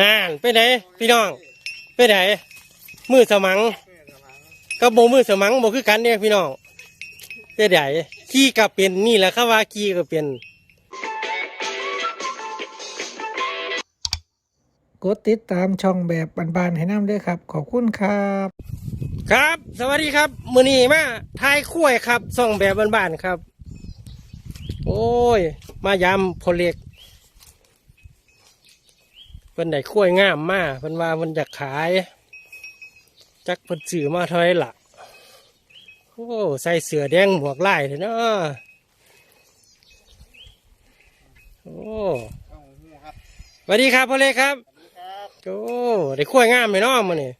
นานไปไหนพี่น้อง ไปไหนมือสมังกับโบมือสมังโบคือกันเนี่ยพี่น้องไปไหนขี้กับเป็นนี่แหละครับว่าขี้กับเป็นกดติดตามช่องแบบบานๆให้น้ำด้วยครับ ขอบคุณครับ ครับ สวัสดีครับ มือนี้มาทายคุ้วยครับส่องแบบบ้านๆครับ โอ้ย มายำพอเล็ก เพิ่นได้คุ้วยงามมาเพิ่นว่าเพิ่นจะขาย จักเพิ่นซื้อมาเท่าไหรล่ะโอ้ใส่เสื้อแดงหมวกลายเลยเนาะโอ้เอาหูครับสวัสดีครับพ่อเล็กครับสวัสดีครับโอ้ได้คุ้วยงามเลยเนาะมื้อนี้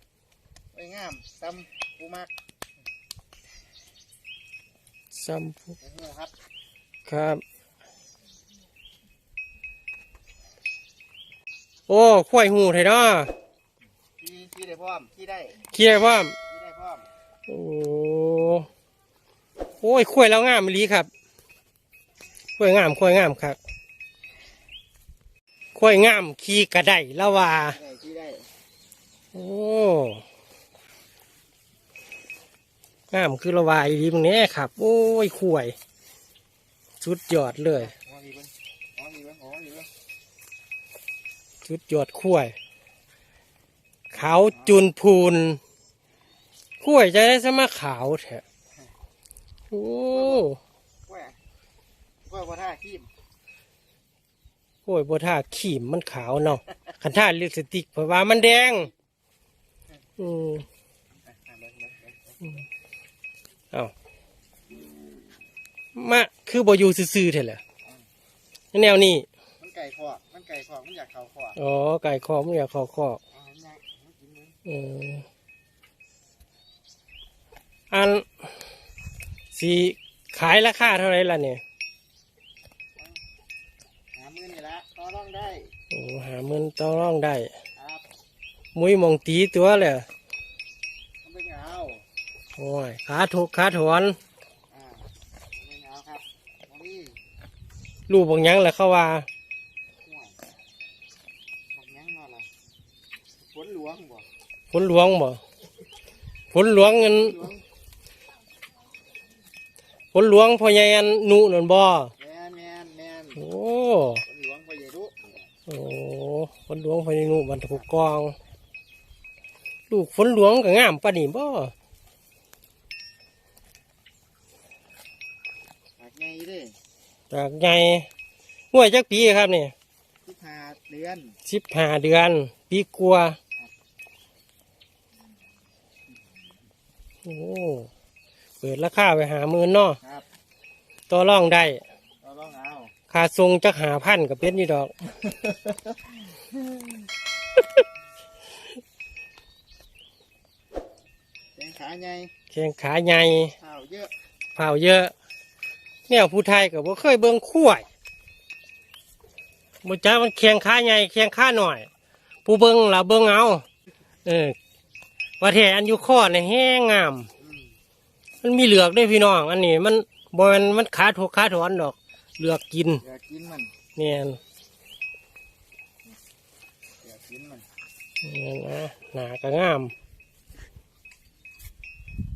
ไว้งามซ้ำปูมักซ้ำหูครับ ครับ โอ้ข้วยหูไทยเนาะขี่ขี่ได้พร้อมขี่ได้เคียร์พร้อมขี่ได้พร้อมโอ้โอ้ยข้วยแล้วงามอีหลีครับข้วยงามข้วยงามครับข้วยงามขี่กระไดละว่า ขี่ได้ขี่ได้โอ้งามคือละวาอีหลีมึงเนี้ยครับ โอ้ยข้วย สุดยอดเลยหัวดีเบิ้งหัวดีเบิ้งหัวดีเบิ้ง ชุดยอดขั้วยขาวจุนพูนขั้วยจะได้สมาขาวแท้โอ้กล้วยกล้วยพอท่าขี้มขั้วยบท่าขีมมันขาวเนาะขันท่าลิปสติกเพราะว่ามันแดงอืมอะอะเบิ้งเบิ้งเบิ้งเอามาคือบอยู่ซื่อๆเถอะแหละแนวนี้มันไก่คอกมัน ไก่คอกมันอยากเข่าคอกอ๋อ ไก่คอมันอยากคอคอกเอาให้ยากมันกินเบิ้งเอออันสีขายราคาเท่าไหรล่ะเนี่ยหามือนี่ละต่อรองได้โอ้หาเงินต้องร้องได้ ครับมุ้ยมองตีตัวเลยมันเป็นเอาโอ้ยขาถูกขาถอน อ่ามันเป็นเอาครับตรงนี้ ลูกบางหยังแหละเขาว่า ห่วยบักยังนอนละฝนหลวงบ่ ฝนหลวงบ่ฝนหลวงเงินหลวงฝนหลวงพ่อใหญ่อันหนุนั่นบ่แมนแมนแมนโอ้ฝนหลวงพ่อใหญ่ดุโอ้ฝนหลวงพ่อใหญ่หนุบรรทุกกองลูกฝนหลวงก็งามปานนี้บ่ปากไงเด้จากไงห่วยจักปีครับนี่ที่พาเดือนสิบห้าเดือน ปีกลัวา โอ้ เปิดราคาไปหาหมื่นเนาะครับต่อรองได้เราลองเอาค่าทรงจักหาพันกับเป็นนี่ดอก แขงขาใหญ่แข้งขาใหญ่เท้าเยอะเผาเยอะ แนวผู้ไทยก็บ่เคยเบิ่งขั้วยบ่จ้ามันแข้งขาใหญ่แข้งขาหน่อย ผู้เบิ่งล่ะเบิ่งเอา เออ ว่าแท้อันอยู่ข้อนี่แห้งงามอืมมันมีเหลือกด้วยพี่น้อง อันนี้มันบ่แมันมันขาถกขาถอนดอก เหลือกกินอยากกินมันเนี่ยอยากกินมันเนี่ยนะหนาก็งาม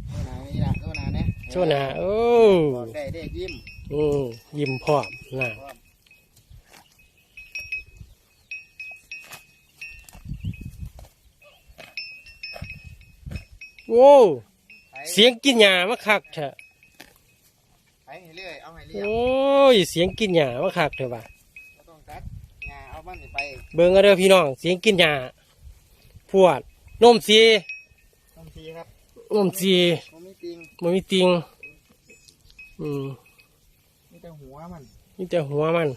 โซนานี่ละโซนาเนี่ยโชว์หนาโอ้บอกได้ได้ยิ้มอืมยิ้มพร้อมหนา พร้อมโว้ไปเสียงกินหญ้ามาคักเถอะไปให้เรื่อยเอาให้เรียบโอ้ยเสียงกินหญ้ามาคักเถอะว่ะไม่ต้องตัดงาเอามันนี่ไปเบิ่งเอาเด้อพี่น้องเสียงกินหญ้าพวดนมสีทันทีครับนมสีมันไม่จริงมันมีติงอืมมีแต่หัวมันมีแต่หัวมัน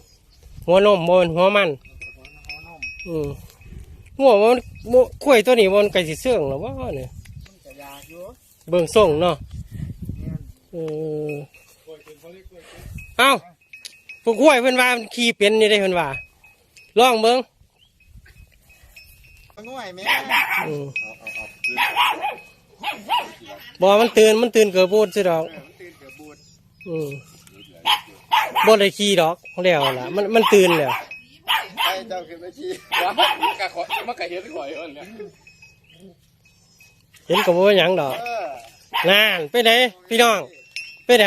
หัวนมบ่แม่นหัวมันหัวหัวนม อืมหัวมันหัวข้วยตัวนี้มันไก่สิเสื่องหรอวะเนี่ย มันจะยากอยู่ เบิ่งส่งเนาะเออเอ้าพวกข้วยเพิ่นว่ามันขี่เป็นนี่ได้เพิ่นว่าลองเบิ่งมันง่วยไหมอืมบ่มันตื่นมันตื่นเกือบบูดสิดอกเออมันตื่นเกือบบูดอืมบ่ได้ขี่ดอกแล้วล่ะ มันมันตื่นแล้วไปเจ้าขึ้นไปขี่กะขอมันกะเห็นข่อยอันเนี่ยเห็นกับว่หยังดอกเออ นั่นไปไหนพี่น้อง ไปไหน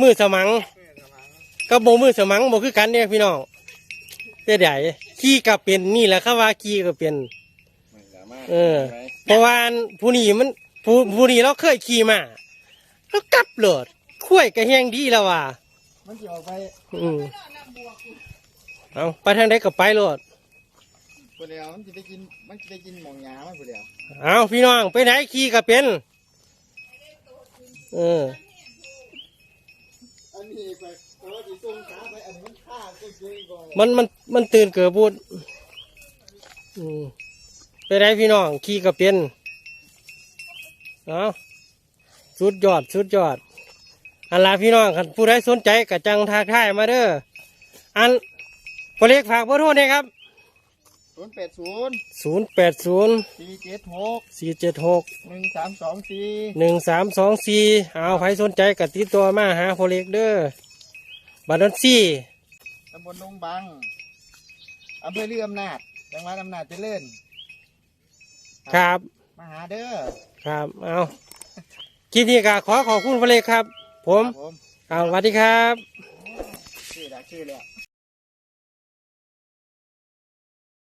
มือสมังกับโบมือสมังโบคือกันเนี่ยพี่น้องไปไหนขี่กับเป็นนี่แหละครับว่าขี่กับเป็นไม่สามารถเออเพราะว่าผู้นี้มันผู้ผู้นี้เราเคยขี่มาแล้วกลับโหลดคุ้ยกระแหงดีแล้วว่ะมันจะออกไปอืมเอาไปทางใดก็ไปโหลดคนเดียวมันจะไปกินมันจะไปกินหมองหยามันคนเดียวเอาพี่น้องไปไหนขี่กับเป็น เออ อันนี้ไปเพราะว่าที่ตรงขาไปอันนี้มันฆ่าก็เยอะก่อนมันมันมันตื่นเกิดบุดอืมไปไหนพี่น้อง ขี่กับเป็นเอาสุดยอดสุดยอด อันลาพี่น้องคันผู้ใดสนใจกะจังทากทายมาเด้อ อันพอเล็กฝากเบอร์โทรเนี่ยครับ ศูนย์แปดศูนย์ศูนย์แปดศูนย์สี่เจ็ดหกสี่เจ็ดหกหนึ่งสามสองสี่หนึ่งสามสองสี่เอาใครสนใจกะติดตัวมาหาพอเล็กเด้อบัตรนนซี่ตำบลดงบังอำเภอเรืออำนาจจังหวัดอำนาจเจริญครับ มาหาเด้อครับเอาคลิปนี้ก็ขอขอบคุณพอเล็กครับผมครับ ผม เอาสวัสดีครับ ชื่อละชื่อแล้ว